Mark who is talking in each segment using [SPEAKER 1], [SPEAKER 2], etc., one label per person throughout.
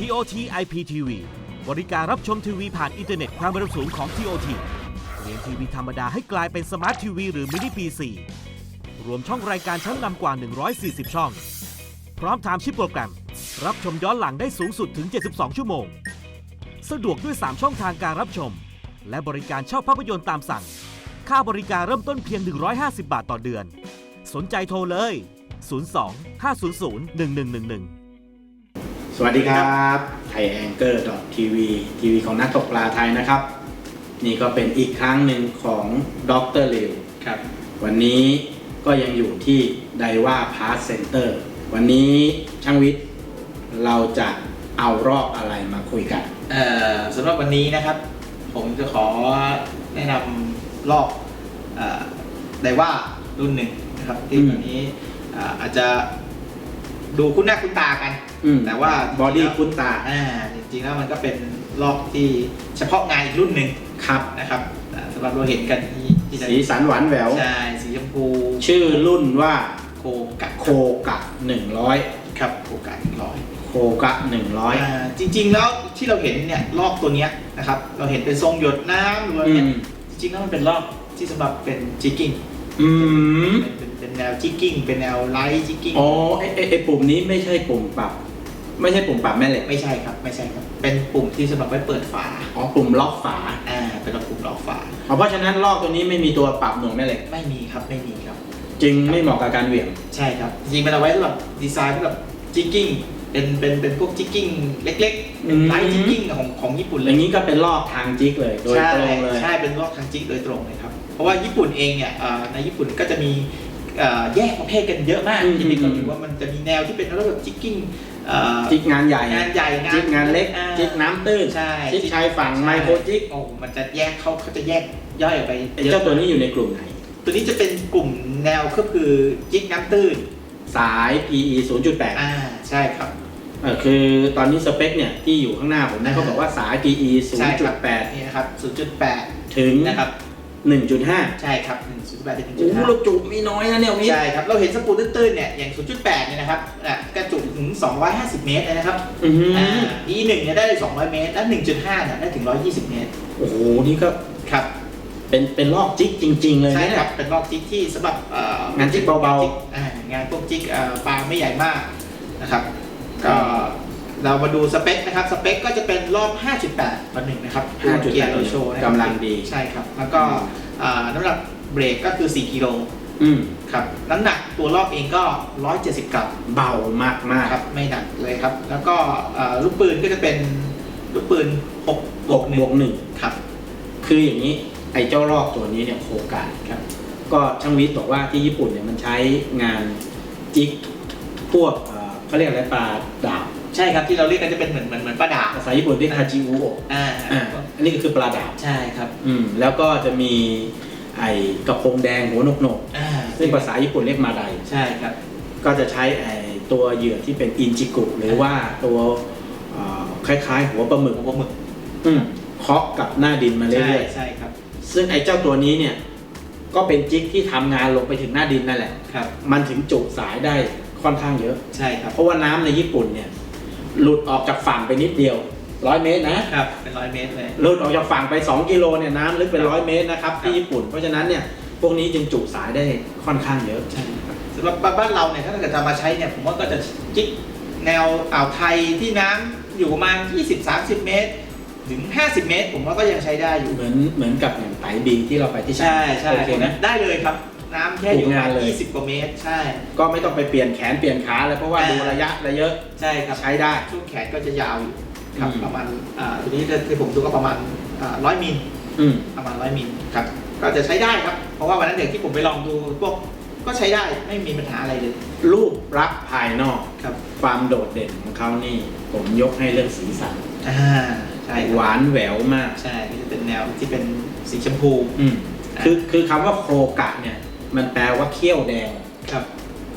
[SPEAKER 1] TOT IPTV บริการรับชมทีวีผ่านอินเทอร์เน็ตความเร็วสูงของ TOT เปลี่ยนทีวีธรรมดาให้กลายเป็นสมาร์ททีวีหรือมินิ PC รวมช่องรายการชั้นนำกว่า 140 ช่อง พร้อมไทม์ชิปโปรแกรม รับชมย้อนหลังได้สูงสุดถึง 72 ชั่วโมง สะดวกด้วย 3 ช่องทางการรับชม และบริการเช่าภาพยนตร์ตามสั่ง ค่าบริการเริ่มต้นเพียง 150 บาทต่อเดือน สนใจโทรเลย 02 500 1111
[SPEAKER 2] วัสดีครับไทยแองเกอร์ทีวีทีวีของนักตกปลาไทยนะครับ นี่ก็เป็นอีกครั้งหนึ่งของดรเลว
[SPEAKER 3] ครับ
[SPEAKER 2] วันนี้ก็ยังอยู่ที่ไดว่าพาร์ c เซ็นเตอร์วันนี้ช่างวิทย์เราจะเอารอบอะไรมาคุยกัน
[SPEAKER 3] เอ่อสำหรับวันนี้นะครับ ผมจะขอแนะนำลอกไดว่ารุ่นหนึ่งนะครับที่
[SPEAKER 2] อืม
[SPEAKER 3] ตอนนี้เอ่ออาจจะดูคุ้นหน้าคุ้นตากัน
[SPEAKER 2] อืม
[SPEAKER 3] แต่ว่า
[SPEAKER 2] บอดี้คุ้นตา
[SPEAKER 3] อ่าจริงๆแล้วมันก็เป็นลอกที่เฉพาะงานอีกรุ่นหนึ่ง
[SPEAKER 2] ครับ
[SPEAKER 3] นะครับอ่าสำหรับเราเห็นกันที่ที่ไหน
[SPEAKER 2] สีสันหวานแหวว
[SPEAKER 3] ใช่สีชมพู
[SPEAKER 2] ชื่อรุ่นว่า
[SPEAKER 3] โคกะ
[SPEAKER 2] โคกะ100
[SPEAKER 3] ครับโคกะหนึ่งร้อย
[SPEAKER 2] โคกะ 100
[SPEAKER 3] อ่าจริงๆแล้วที่เราเห็นเนี่ยลอกตัวเนี้ยนะครับเราเห็นเป็นทรงหยดน้ำหรือว่า
[SPEAKER 2] อื
[SPEAKER 3] เนี่ย
[SPEAKER 2] ม
[SPEAKER 3] จริงๆแล้วมันเป็นลอกที่สำหรับเป็นจิกกิ้ง
[SPEAKER 2] อืม
[SPEAKER 3] เป็นเป็นเป็นแนวจิกกิ้งเป็นแนวไลท์จิกกิ้ง
[SPEAKER 2] อ๋อไอไอ้ไอปุ่มนี้ไม่ใช่ปุ่มปรับ ไม่ใช่ปุ่มปรับแม่เหล็ก
[SPEAKER 3] ไม่ใช่ครับ ไม่ใช่ครับ เป็นปุ่มที่สำหรับไว้เปิดฝา
[SPEAKER 2] อ๋อปุ่มล็อกฝา
[SPEAKER 3] อ่าเป็นปุ่มล็อกฝา
[SPEAKER 2] อ๋อเพราะฉะนั้นลอกตัวนี้ไม่มีตัวปรับหน่วงแม่เหล็ก
[SPEAKER 3] ไม่มีครับไม่มีครับ
[SPEAKER 2] จึงไม่เหมาะกับการเหวี่ยง
[SPEAKER 3] ใช่ครับจริงๆมันเอาไว้สำหรับดีไซน์สำหรับจิกกิ้งเป็นเป็นเป็นพวกจิกกิ้งเล็กๆเป็นไลท์จิกกิ้งของของญี่ปุ่น
[SPEAKER 2] อ
[SPEAKER 3] เลย
[SPEAKER 2] ย่างนี้ก็เป็นลอกทางจิกเลยโดยตรงเลย
[SPEAKER 3] ใช่เป็นลอกทางจิกโดยตรงเลยครับ เพราะว่าญี่ปุ่นเองเนี่ยเอ่อในญี่ปุ่นก็จะมีเอ่อแยกประเภทกันเยอะมาก
[SPEAKER 2] อืม
[SPEAKER 3] ที่มีคนถือว่ามันจะมีแนวที่เป็นระบบจิกกิ้งเอ่อ
[SPEAKER 2] จิกงานใหญ่
[SPEAKER 3] งานใหญ่งาน
[SPEAKER 2] จิกงานเล็ก
[SPEAKER 3] อ่า
[SPEAKER 2] จิกน้ำตื้น
[SPEAKER 3] ใช่
[SPEAKER 2] จิกชายฝั่งไมโครจิก
[SPEAKER 3] โอ้มันจะแยกเขาเขาจะแยกย่อยออกไป
[SPEAKER 2] ไอ้เจ้าตัวนี้อยู่ในกลุ่มไหน
[SPEAKER 3] ตัวนี้จะเป็นกลุ่มแนวก็คือจิกน้ำตื้น
[SPEAKER 2] สาย PE 0.8
[SPEAKER 3] อ่าใช่ครับ
[SPEAKER 2] เออคือตอนนี้สเปคเนี่ยที่อยู่ข้างหน้าผมนะเขาบอกว่าสาย PE
[SPEAKER 3] ใช่ครับ
[SPEAKER 2] 0.8
[SPEAKER 3] นี่นะครับ0.8
[SPEAKER 2] ถึง
[SPEAKER 3] นะครับ
[SPEAKER 2] 1.5
[SPEAKER 3] ใช่ครับ0.8ถึง
[SPEAKER 2] โอ้โห
[SPEAKER 3] 1.5
[SPEAKER 2] เราจุไม่น้อยนะเนี่ยวันนี้
[SPEAKER 3] ใช่ครับ เราเห็นสปูลตื้นๆเนี่ย อย่าง 0.8 เนี่ยนะครับอะกระจุถึง 250 เมตรเลยนะครับ
[SPEAKER 2] อือหือ
[SPEAKER 3] อ่า E1 เนี่ยได้ 200 เมตร และ1.5 เนี่ยได้ถึง 120 เมตร
[SPEAKER 2] โอ้โห นี่ก็
[SPEAKER 3] ครับ
[SPEAKER 2] เป็นเป็นลอกจิกจริง ๆ เลย
[SPEAKER 3] ใช่
[SPEAKER 2] นะ
[SPEAKER 3] ครับเป็นรอบจิกที่สำหรับเอ่องา
[SPEAKER 2] นจิกเบาๆ
[SPEAKER 3] งนจิกอ่างานพวกจิกเอ่อปลาไม่ใหญ่มากนะครับ ก็ เรามาดูสเปคนะครับ สเปคก็จะเป็นรอบ 5.8ต่อหนึ่งนะครับตัวเกียร์โรโชนะครับ
[SPEAKER 2] กำลังดี
[SPEAKER 3] ใช่ครับ แล้วก็อ่าน้ำหนักเบรกก็คือ 4 กิโล
[SPEAKER 2] อืม
[SPEAKER 3] ครับ น้ำหนักตัวรอบเองก็ 170 กรัม
[SPEAKER 2] เบามากมาก
[SPEAKER 3] ครับ ไม่หนักเลยครับ แล้วก็เอ่อลูกปืนก็จะเป็นลูกปืน6
[SPEAKER 2] บวกบวกหนึ่ง
[SPEAKER 3] ครับ
[SPEAKER 2] คืออย่างนี้ไอ้เจ้ารอกตัวนี้เนี่ยโครงการ
[SPEAKER 3] ครับ
[SPEAKER 2] ก็ช่างวิทย์บอกว่าที่ญี่ปุ่นเนี่ยมันใช้งานจิกพวกเอ่อเขาเรียกอะไรปลาดาบ
[SPEAKER 3] ใช่ครับที่เราเรียกกันจะเป็นเหมือนเหมือนเหมือนปลาดาบ
[SPEAKER 2] ภาษาญี่ปุ่นเรียกฮาจิอุโอะ
[SPEAKER 3] อ่า
[SPEAKER 2] อ่าอันนี้ก็คือปลาดาบ
[SPEAKER 3] ใช่ครับ
[SPEAKER 2] อืมแล้วก็จะมีไอ้กระพงแดงหัวนกนก
[SPEAKER 3] อ่า
[SPEAKER 2] ๆซึ่งภาษาญี่ปุ่นเรียกมาได
[SPEAKER 3] ใช่ครับ
[SPEAKER 2] ก็จะใช้ไอ้ตัวเหยื่อที่เป็นอินจิกุหรือว่าตัวเอ่อคล้ายๆ หัวปลาหมึก
[SPEAKER 3] หัวหมึก
[SPEAKER 2] อืมเคาะกับหน้าดินมา
[SPEAKER 3] ใช่
[SPEAKER 2] เรื่อย
[SPEAKER 3] ใช่ครับ
[SPEAKER 2] ๆซึ่งไอ้เจ้าตัวนี้เนี่ยก็เป็นจิกที่ทำงานลงไปถึงหน้าดินนั่นแหละ
[SPEAKER 3] ครับ
[SPEAKER 2] มันถึงจุสายได้ค่อนข้างเยอะ
[SPEAKER 3] ใช่ครับ
[SPEAKER 2] เพราะว่าน้ำในญี่ปุ่นเนี่ย หลุดออกจากฝั่งไปนิดเดียวร้อยเมตรนะ
[SPEAKER 3] ครับ เป็นร้อยเมตรเลย
[SPEAKER 2] หลุดออกจากฝั่งไป 2 กิโลเนี่ยน้ำลึกเป็นร้อยเมตรนะครับ
[SPEAKER 3] ครับ
[SPEAKER 2] ที่ญี่ปุ่น เพราะฉะนั้นเนี่ยพวกนี้จึงจุสายได้ค่อนข้างเยอะ
[SPEAKER 3] ใช่ครับสำหรับบ้านเราเนี่ยถ้าเกิดจะมาใช้เนี่ยผมว่าก็จะจิกแนวอ่าวไทยที่น้ำอยู่ประมาณ 20-30 เมตร ถึง 50 เมตร ผมว่าก็ยังใช้ได้อยู่
[SPEAKER 2] เหมือนเหมือนกับอย่างไตบีที่เราไปที่
[SPEAKER 3] ใช่ใช่
[SPEAKER 2] โอเคนะ
[SPEAKER 3] ได้เลยครับ น้ำแค่อยู่ประมาณ
[SPEAKER 2] ถูกงานเลย
[SPEAKER 3] 20 กว่าเมตร ใช่
[SPEAKER 2] ก็ไม่ต้องไปเปลี่ยนแขนเปลี่ยนขาเลยเพราะว่า
[SPEAKER 3] อ่า
[SPEAKER 2] ดูระยะระเยอะ
[SPEAKER 3] ใช่ครับ
[SPEAKER 2] ใช้ได้
[SPEAKER 3] ช่วงแขนก็จะยาวอยู่ครับ
[SPEAKER 2] อืม
[SPEAKER 3] ประมาณอ่าตัวนี้ที่ผมดูก็ประมาณร้อยมิล
[SPEAKER 2] อืม
[SPEAKER 3] ประมาณร้อยมิลครับ ก็จะใช้ได้ครับ เพราะว่าวันนั้นเด็กที่ผมไปลองดูพวกก็ใช้ได้ไม่มีปัญหาอะไรเลย
[SPEAKER 2] รูปลักษณ์ภายนอก
[SPEAKER 3] ครับ
[SPEAKER 2] ความโดดเด่นของเขานี่ ผมยกให้เรื่องสีสัน
[SPEAKER 3] อ่าใช่ครับ
[SPEAKER 2] หวานแหววมาก
[SPEAKER 3] ใช่ก็จะเป็นแนวที่เป็นสีชมพู
[SPEAKER 2] อืมคือคือคำว่าโคกะเนี่ย มันแปลว่าเขี้ยวแดง
[SPEAKER 3] ครับ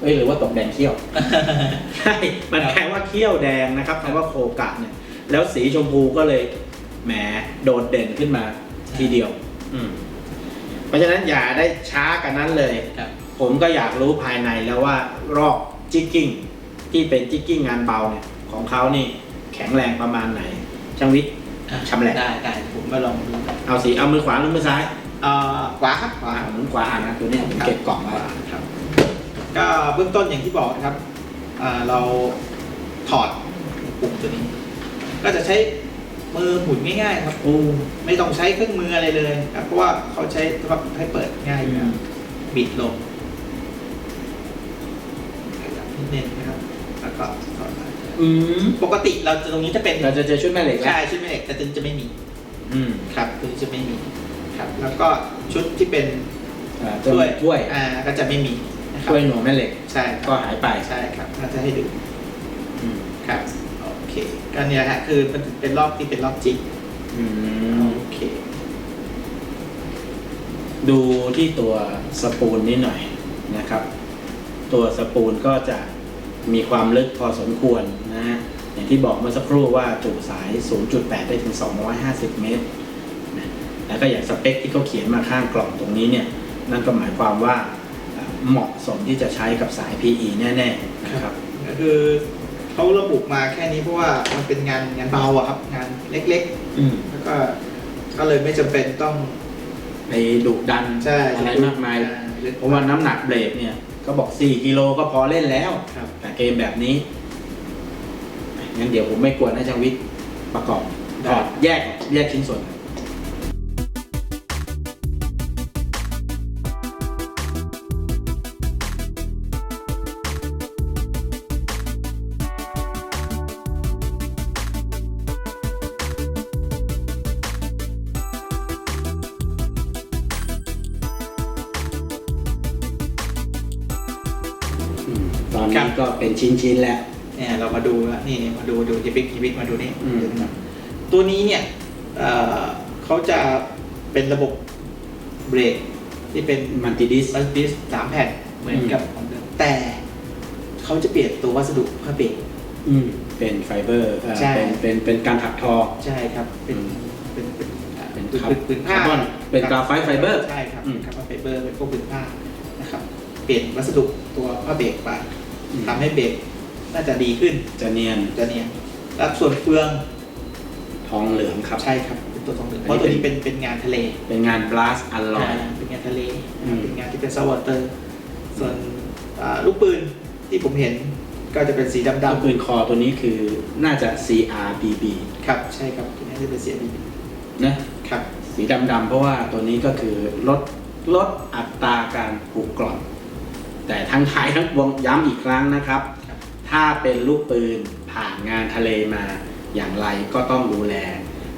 [SPEAKER 2] เอ้ยหรือว่าตกแดงเขี้ยว ใช่ มันแปลว่าเขี้ยวแดงนะครับคำว่าโคกะเนี่ย แล้วสีชมพูก็เลยแหมโดดเด่นขึ้นมาทีเดียว อืมเพราะฉะนั้นอย่าได้ช้ากันนั้นเลย
[SPEAKER 3] ครับ
[SPEAKER 2] ผมก็อยากรู้ภายในแล้วว่ารอกจิกกิ้งที่เป็นจิกกิ้งงานเบาเนี่ยของเขานี่แข็งแรงประมาณไหนช่างวิทย์ชำแหละ
[SPEAKER 3] ได้ได้ผมมาลองดู
[SPEAKER 2] เอาสีเอามือขวาหรือมือซ้าย
[SPEAKER 3] เอ่อ ขวาครับขวา
[SPEAKER 2] อ่ามือขวาอ่านะตัวเนี้ยผมเก็บกล่องไว้
[SPEAKER 3] ครับ ก็เบื้องต้นอย่างที่บอกนะครับอ่าเราถอดปุ่มตัวนี้ ก็จะใช้มือหมุนง่ายๆครับ
[SPEAKER 2] โอ้
[SPEAKER 3] ไม่ต้องใช้เครื่องมืออะไรเลยครับเพราะว่าเขาใช้สำหรับให้เปิดง่ายอยู่แล้วบิดลงนิดนึงนะครับแล้วก็ถอดมา
[SPEAKER 2] อืม
[SPEAKER 3] ปกติเราจะตรงนี้จะเป็น
[SPEAKER 2] เราจะเจอชุดแม่เหล็กแล้ว
[SPEAKER 3] ใช่ชุดแม่เหล็กแต่ตัวนี้จะไม่มี
[SPEAKER 2] อืม
[SPEAKER 3] ครับตัวนี้จะไม่มี ครับแล้วก็ชุดที่เป็น
[SPEAKER 2] อ่าถ้วยถ้วย
[SPEAKER 3] อ่าก็จะไม่มีนะครับ
[SPEAKER 2] ถ้วยหน่วงแม่เหล็ก
[SPEAKER 3] ใช่ค
[SPEAKER 2] ก็
[SPEAKER 3] รับ
[SPEAKER 2] หายไป
[SPEAKER 3] ใช่ครับถ้าจะให้ดู
[SPEAKER 2] อืม
[SPEAKER 3] ครับโอเคก็เนี่ยฮะคือมันเป็นรอบที่เป็นรอบจิก
[SPEAKER 2] อืม
[SPEAKER 3] โอเค
[SPEAKER 2] ดูที่ตัวสปูลนิดหน่อยนะครับ ตัวสปูลก็จะมีความลึกพอสมควรนะฮะอย่างที่บอกเมื่อสักครู่ว่าจุสาย 0.8 ได้ถึง 250 เมตรนะ แล้วก็อย่างสเปคที่เขาเขียนมาข้างกล่องตรงนี้เนี่ยนั่นก็หมายความว่าอ่าเหมาะสมที่จะใช้กับสาย PE แน่ๆนะครับ
[SPEAKER 3] ก็คือเขาระบุมาแค่นี้เพราะว่ามันเป็นงานงานเบาอะครับงานเล็ก
[SPEAKER 2] อืม
[SPEAKER 3] ๆแล้วก็ก็เลยไม่จำเป็นต้อง
[SPEAKER 2] ไปดุดัน
[SPEAKER 3] ใช่
[SPEAKER 2] อะไรมากมาย
[SPEAKER 3] อ่
[SPEAKER 2] เพราะว่าน้ำหนักเบรกเนี่ยก็บอก 4 กิโลก็พอเล่นแล้ว
[SPEAKER 3] ครับ
[SPEAKER 2] แต่เกมแบบนี้งั้นเดี๋ยวผมไม่กวนนะช่างวิทย์ประกอบถอดแยกแยกชิ้นส่วน ตอนนี้ก็เป็นชิ้นๆแล้ว
[SPEAKER 3] เนี่ยเรามาดูแล้วนี่นี่มาดูดูยิบิกยิบิกมาดูนี่
[SPEAKER 2] อืม
[SPEAKER 3] ตัวนี้เนี่ยเอ่อเขาจะเป็นระบบเบรกที่เป็น
[SPEAKER 2] มันติดิส
[SPEAKER 3] มัลติสสามแผ่นเหมือนกับของเดิมแต่เขาจะเปลี่ยนตัววัสดุผ้าเบรก
[SPEAKER 2] อืมเป็นไฟเบอร์เอ่อ
[SPEAKER 3] ใช่
[SPEAKER 2] เป็นเป็นเป็นการถักทอ
[SPEAKER 3] ใช่ครับ เป็น
[SPEAKER 2] อืม
[SPEAKER 3] เป็นเป็นอ่า
[SPEAKER 2] เป็น
[SPEAKER 3] ปืน
[SPEAKER 2] คาร์
[SPEAKER 3] ปืนปืนผ้า
[SPEAKER 2] คาร์บอนเป็น
[SPEAKER 3] ค
[SPEAKER 2] กราไฟต์ไฟเบอร์
[SPEAKER 3] ใช่ครับ
[SPEAKER 2] อืม
[SPEAKER 3] คาร์บอนไฟเบอร์เป็นพวกปืนผ้านะครับ เปลี่ยนวัสดุตัวผ้าเบรกไป
[SPEAKER 2] อืม
[SPEAKER 3] ทำให้เบรกน่าจะดีขึ้น
[SPEAKER 2] จะเนียน
[SPEAKER 3] จะเนี่ยแล้วส่วนเฟือง
[SPEAKER 2] ทองเหลืองครับ
[SPEAKER 3] ใช่ครับเป็นตัวทองเหลือง
[SPEAKER 2] อัน
[SPEAKER 3] เพ
[SPEAKER 2] นี้
[SPEAKER 3] ราะตัวนี้เป็นเป็นงานทะเล
[SPEAKER 2] เป็นงานบลัสอัลลอย
[SPEAKER 3] อ่าเป็นงานทะเล
[SPEAKER 2] อืม
[SPEAKER 3] เป็นงานที่เป็นซาวอเตอร์ ส่วนอ่าลูกปืนที่ผมเห็นก็จะเป็นสีดำ
[SPEAKER 2] ดาว
[SPEAKER 3] ๆ
[SPEAKER 2] ปืนคอตัวนี้คือน่าจะ CRBB
[SPEAKER 3] ครับ ใช่ครับตัวนี้จะเป็นสีดี
[SPEAKER 2] นะครับ สีดำๆเพราะว่าตัวนี้ก็คือลดลดอัตราการผูกกร่อน แต่ทั้งท้ายทั้งปวงย้ำอีกครั้งนะครับ
[SPEAKER 3] ครับ
[SPEAKER 2] ถ้าเป็นลูกปืนผ่านงานทะเลมาอย่างไรก็ต้องดูแล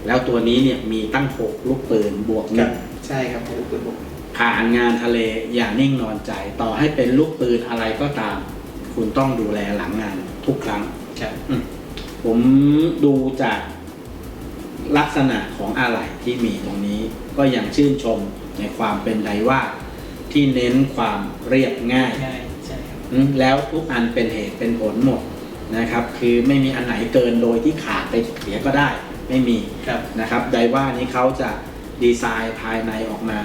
[SPEAKER 2] แล้วตัวนี้เนี่ยมีตั้ง6ลูกปืนบวกหนึ่ง
[SPEAKER 3] ใช่ครับลูกปืนบก
[SPEAKER 2] ผ่านงานทะเลอย่านิ่งนอนใจ ต่อให้เป็นลูกปืนอะไรก็ตาม คุณต้องดูแลหลังงานทุกครั้ง
[SPEAKER 3] ครับ
[SPEAKER 2] ผมดูจากลักษณะของอะไหล่ที่มีตรงนี้ ก็ยังชื่นชมในความเป็นไดว่า ที่เน้นความเรียบง่าย
[SPEAKER 3] ง่ายใช่ครับ
[SPEAKER 2] อืมแล้วทุกอันเป็นเหตุเป็นผลหมดนะครับ คือไม่มีอันไหนเกินโดยที่ขาดไปเสียก็ได้ไม่มี
[SPEAKER 3] ครับ
[SPEAKER 2] นะครับไดว่านี้เขาจะดีไซน์ภายในออกมา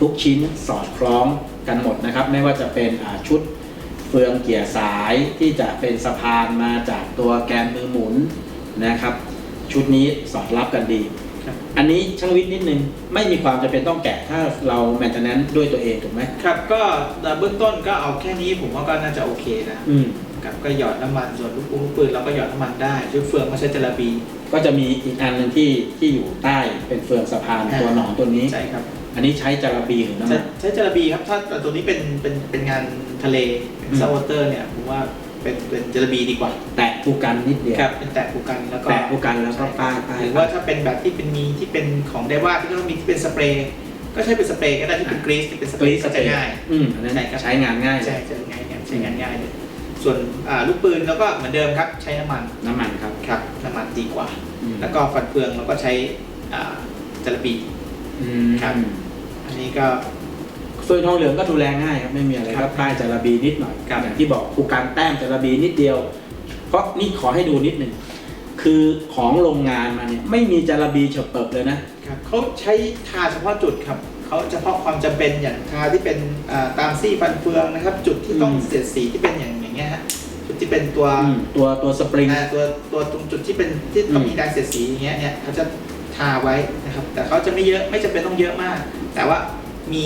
[SPEAKER 2] ทุกชิ้นสอดคล้องกันหมดนะครับ ไม่ว่าจะเป็นอ่าชุดเฟืองเกียร์สายที่จะเป็นสะพานมาจากตัวแกนมือหมุนนะครับ ชุดนี้สอดรับกันดี
[SPEAKER 3] ครับ
[SPEAKER 2] อันนี้ช่างวิทย์นิดนึงไม่มีความจำเป็นต้องแกะถ้าเราแมนเทนแนนด้วยตัวเองถูกไหม
[SPEAKER 3] ครับก็เบื้องต้นก็เอาแค่นี้ผมว่าก็น่าจะโอเคนะ
[SPEAKER 2] อืม
[SPEAKER 3] ครับก็หยอดน้ำมันส่วนลูกปืนลูกปืนเราก็หยอดน้ำมันได้ชุดเฟืองก็ใช้จระบี
[SPEAKER 2] ก็จะมีอีกอันหนึ่งที่ที่อยู่ใต้เป็นเฟืองสะพาน
[SPEAKER 3] อ่า
[SPEAKER 2] ตัวหนอนตัวนี้
[SPEAKER 3] ใช่ครับ
[SPEAKER 2] อันนี้ใช้จาระบีหรือน้ำ
[SPEAKER 3] ใช้
[SPEAKER 2] มัน
[SPEAKER 3] ใช้จระบีครับถ้าแต่ตัวนี้เป็นเป็นเป็นงานทะเลเป็น
[SPEAKER 2] อืม
[SPEAKER 3] ซาวเตอร์เนี่ยผมว่า เป็นเป็นจระบีดีกว่า
[SPEAKER 2] แตะภูกันนิดเดียว
[SPEAKER 3] ครับเป็นแตะผูกกันแล้วก็
[SPEAKER 2] แตะภูกันแล้วก็ป้ายป้าย
[SPEAKER 3] หรือว่าถ้าเป็นแบบที่เป็นมีที่เป็นของไดว่าที่เขามีที่เป็นสเปรย์ก็ใช้เป็นสเปรย์ก็ได้ที่เป็นกรีซที่เป็นสเป
[SPEAKER 2] ก
[SPEAKER 3] ร
[SPEAKER 2] รี
[SPEAKER 3] ย์
[SPEAKER 2] ซ
[SPEAKER 3] ก็
[SPEAKER 2] สเป
[SPEAKER 3] จะ
[SPEAKER 2] รย์
[SPEAKER 3] ง่าย
[SPEAKER 2] อืมอันนั้น
[SPEAKER 3] ใช่ครับ
[SPEAKER 2] ใช้งานง่ายเล
[SPEAKER 3] ใช่
[SPEAKER 2] ย
[SPEAKER 3] ใช้ง่ายใช้งานง่ายเลยส่วนอ่าลูกปืนแล้วก็เหมือนเดิมครับใช้น้ำมัน
[SPEAKER 2] น้ำมันครับ
[SPEAKER 3] ครับน้ำมันดีกว่า
[SPEAKER 2] อืม
[SPEAKER 3] แล้วก็ฟันเฟืองเราก็ใช้อ่าจระบี
[SPEAKER 2] อืม
[SPEAKER 3] ครับอันนี้ก็
[SPEAKER 2] เฟืองทองเหลืองก็ดูแลง่ายครับไม่มีอะไร
[SPEAKER 3] ครั
[SPEAKER 2] ก็
[SPEAKER 3] บ
[SPEAKER 2] ป้ายจาระบีนิดหน่อย
[SPEAKER 3] ครับ
[SPEAKER 2] อย่างที่บอกภูกันแต้มจาระบีนิดเดียว เพราะนี่ขอให้ดูนิดหนึ่งคือของโรงงานมาเนี่ยไม่มีจาระบีเฉบเปิบเลยนะ
[SPEAKER 3] ครับเขาใช้ทาเฉพาะจุดครับเขาเฉพาะความจำเป็นอย่างทาที่เป็นอ่าตามซี่ฟันเฟืองนะครับ จุดที่ต้อง
[SPEAKER 2] อืม
[SPEAKER 3] เสียดสีที่เป็นอย่างอย่างเงี้ยฮะจุดที่เป็นตัว
[SPEAKER 2] อืมตัวตัวสปริง
[SPEAKER 3] อ่าตัวตัวตรงจุดที่เป็นที่ต้อง
[SPEAKER 2] อืม
[SPEAKER 3] มีการเสียดสีอย่างเงี้ยเนี่ยเขาจะทาไว้นะครับ แต่เขาจะไม่เยอะไม่จำเป็นต้องเยอะมาก แต่ว่ามี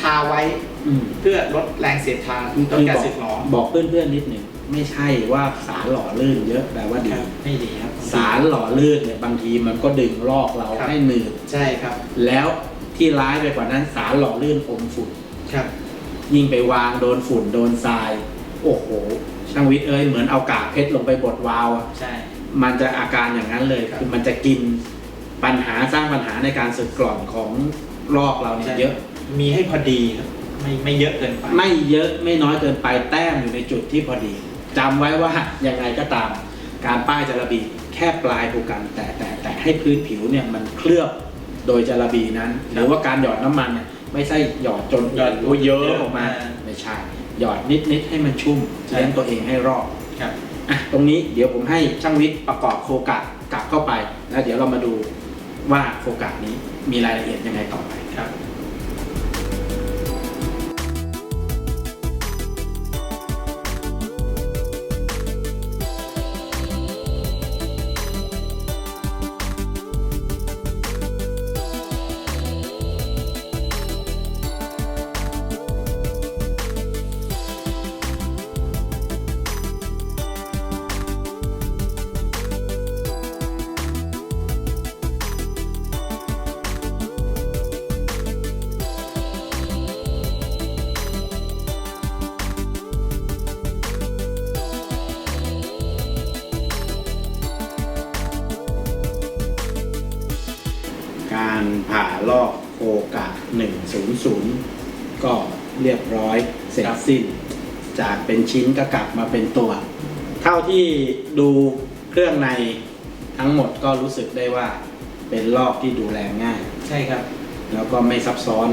[SPEAKER 3] ทาไว้
[SPEAKER 2] อืม
[SPEAKER 3] เพื่อลดแรงเสียดทานลด
[SPEAKER 2] คือ
[SPEAKER 3] การ
[SPEAKER 2] บอก
[SPEAKER 3] สึกหรอ
[SPEAKER 2] บอกเพื่อนๆนิดหนึ่งไม่ใช่ว่าสารหล่อลื่นเยอะแปลว่าดี
[SPEAKER 3] ครับไม่ดีครับ
[SPEAKER 2] สารหล่อลื่นเนี่ยบางทีมันก็ดึงลอกเรา
[SPEAKER 3] ครับ
[SPEAKER 2] ให้หนืด
[SPEAKER 3] ใช่ครับ
[SPEAKER 2] แล้วที่ร้ายไปกว่านั้นสารหล่อลื่นอมฝุ่น
[SPEAKER 3] ครับ
[SPEAKER 2] ยิ่งไปวางโดนฝุ่นโดนทราย โอ้โห ช่างวิทย์เอ้ยเหมือนเอากากเพชรลงไปบดวาล์วอะ
[SPEAKER 3] ใช่
[SPEAKER 2] มันจะอาการอย่างนั้นเลย
[SPEAKER 3] ครับ
[SPEAKER 2] คือมันจะกินปัญหาสร้างปัญหาในการสึกกร่อนของลอกเราเนี่ยเยอะ
[SPEAKER 3] มีให้พอดีครับไม่ไม่เยอะเกินไป
[SPEAKER 2] ไม่เยอะไม่น้อยเกินไปแต้มอยู่ในจุดที่พอดีจำไว้ว่ายังไงก็ตาม การป้ายจระบีแค่ปลายภูกันแต่แต่แต่ให้พื้นผิวเนี่ยมันเคลือบโดยจระบีนั้น หรือว่าการหยอดน้ำมันเนี่ยไม่ใช่หยอดจน
[SPEAKER 3] หยอด
[SPEAKER 2] โอ้เยอะออกมา
[SPEAKER 3] อ่า
[SPEAKER 2] ไม่ใช่หยอดนิดนิดๆให้มันชุ่ม
[SPEAKER 3] ใช่
[SPEAKER 2] เลี้ยงตัวเองให้รอด
[SPEAKER 3] ครับ
[SPEAKER 2] อะตรงนี้เดี๋ยวผมให้ช่างวิทย์ประกอบโคกะกลับเข้าไปแล้วเดี๋ยวเรามาดูว่าโคกะนี้มีรายละเอียดยังไงต่อไป
[SPEAKER 3] ครับ
[SPEAKER 2] สร็จ
[SPEAKER 3] ครับ
[SPEAKER 2] สิ้น จากเป็นชิ้นก็กลับมาเป็นตัว เท่าที่ดูเครื่องในทั้งหมดก็รู้สึกได้ว่าเป็นลอกที่ดูแลง่าย
[SPEAKER 3] ใช่ครับ
[SPEAKER 2] แล้วก็ไม่ซับซ้อน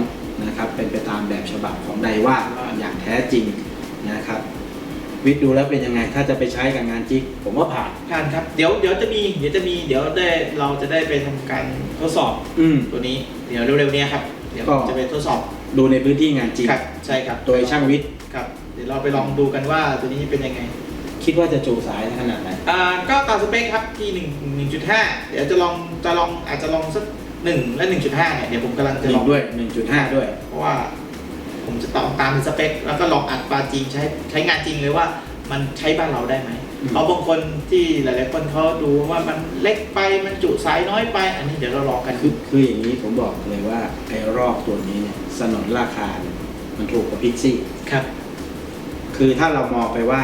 [SPEAKER 2] นะครับ เป็นไปตามแบบฉบับของไดว่าอย่างแท้จริงนะครับ วิทย์ดูแล้วเป็นยังไง ถ้าจะไปใช้กับงานจิกผมว่าผ่าน
[SPEAKER 3] ผ่านครับ เดี๋ยวเดี๋ยวจะมีเดี๋ยวจะมีเดี๋ยวได้เราจะได้ไปทำการทดสอบ
[SPEAKER 2] อืม
[SPEAKER 3] ตัวนี้ เดี๋ยวเร็วๆเนี้ครับ เดี๋ยว
[SPEAKER 2] ก็
[SPEAKER 3] จะไปทดสอบ
[SPEAKER 2] ดูในพื้นที่งานจริง
[SPEAKER 3] ครับใช่ครับ
[SPEAKER 2] โดยช่างวิทย์
[SPEAKER 3] ครับเดี๋ยวเราไปลองดูกันว่าตัวนี้เป็นยังไง
[SPEAKER 2] คิดว่าจะจูสายขนาดไหน
[SPEAKER 3] อ่าก็ตามสเปคครับที่หนึ่งหนึ่งจุดห้าเดี๋ยวจะลองจะลองอาจจะลองสักหนึ่งและหนึ่งจุดห้าเนี่ยเดี๋ยวผมกำลังจะ
[SPEAKER 2] ห
[SPEAKER 3] ล
[SPEAKER 2] นึ่
[SPEAKER 3] อง
[SPEAKER 2] งด้วย1.5ด้วย
[SPEAKER 3] เพราะว่าผมจะต้องตามสเปค แล้วก็ลองอัดปลาจริงใช้ใช้งานจริงเลยว่ามันใช้บ้านเราได้ไหม
[SPEAKER 2] อืม
[SPEAKER 3] เพราะบางคนที่หลาย ๆ คนเขาดูว่ามันเล็กไปมันจุสายน้อยไป อันนี้เดี๋ยวเราลองกัน
[SPEAKER 2] คือคืออย่างนี้ผมบอกเลยว่าไอ้รอบตัวนี้เนี่ยสนนราคาเนี่ยมันถูกกว่าพิกซี่
[SPEAKER 3] ครับ
[SPEAKER 2] คือถ้าเรามองไปว่า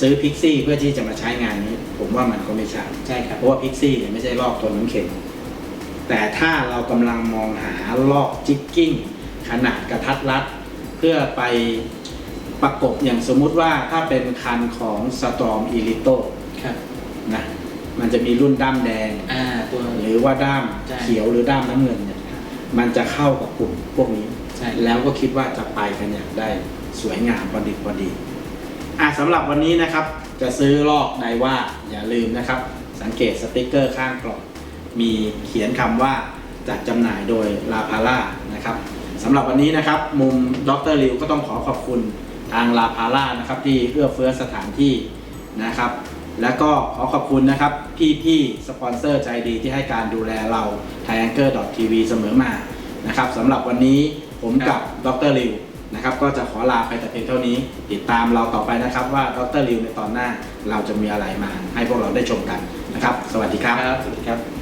[SPEAKER 2] ซื้อพิกซี่เพื่อที่จะมาใช้งานนี้ ผมว่ามันก็ไม่ใช่
[SPEAKER 3] ใช่ครับ
[SPEAKER 2] เพราะว่าพิกซี่เนี่ยไม่ใช่ลอกตัวน้ำเข็มแต่ถ้าเรากำลังมองหาลอกจิกกิ้ง ขนาดกระทัดรัด เพื่อไป ประกบอย่างสมมุติว่าถ้าเป็นคันของ Storm e l i t o
[SPEAKER 3] ครับ
[SPEAKER 2] นะมันจะมีรุ่นด้ามแดง
[SPEAKER 3] อ่าตัว
[SPEAKER 2] หรือว่าด้าม
[SPEAKER 3] ใช่
[SPEAKER 2] เขียวหรือด้ามน้ำเงินเนี่ยมันจะเข้ากับกลุ่มพวกนี้
[SPEAKER 3] ใช่
[SPEAKER 2] แล้วก็คิดว่าจะไปกันอย่างได้สวยงามพอดีพอดีอะสำหรับวันนี้นะครับ จะซื้อลอกใดว่าอย่าลืมนะครับ สังเกตสติกเกอร์ข้างกล่องมีเขียนคำว่าจัดจำหน่ายโดยลาพาร่านะครับสำหรับวันนี้นะครับ มุมดรริวก็ต้องขอขอบคุณ ทางลาพาร่านะครับที่เอื้อเฟื้อสถานที่นะครับ แล้วก็ขอขอบคุณนะครับ พี่ๆสปอนเซอร์ใจดีที่ให้การดูแลเรา t h a i a n g e r TV เสมอมานะครับสำหรับวันนี้ผมกับดรริวนะครับก็จะขอลาไปแต่เพียงเท่านี้ ติดตามเราต่อไปนะครับว่าดรริวในตอนหน้าเราจะมีอะไรมาให้พวกเราได้ชมกันนะครับ สวัสดีครับ
[SPEAKER 3] ครับสวัสดีครับ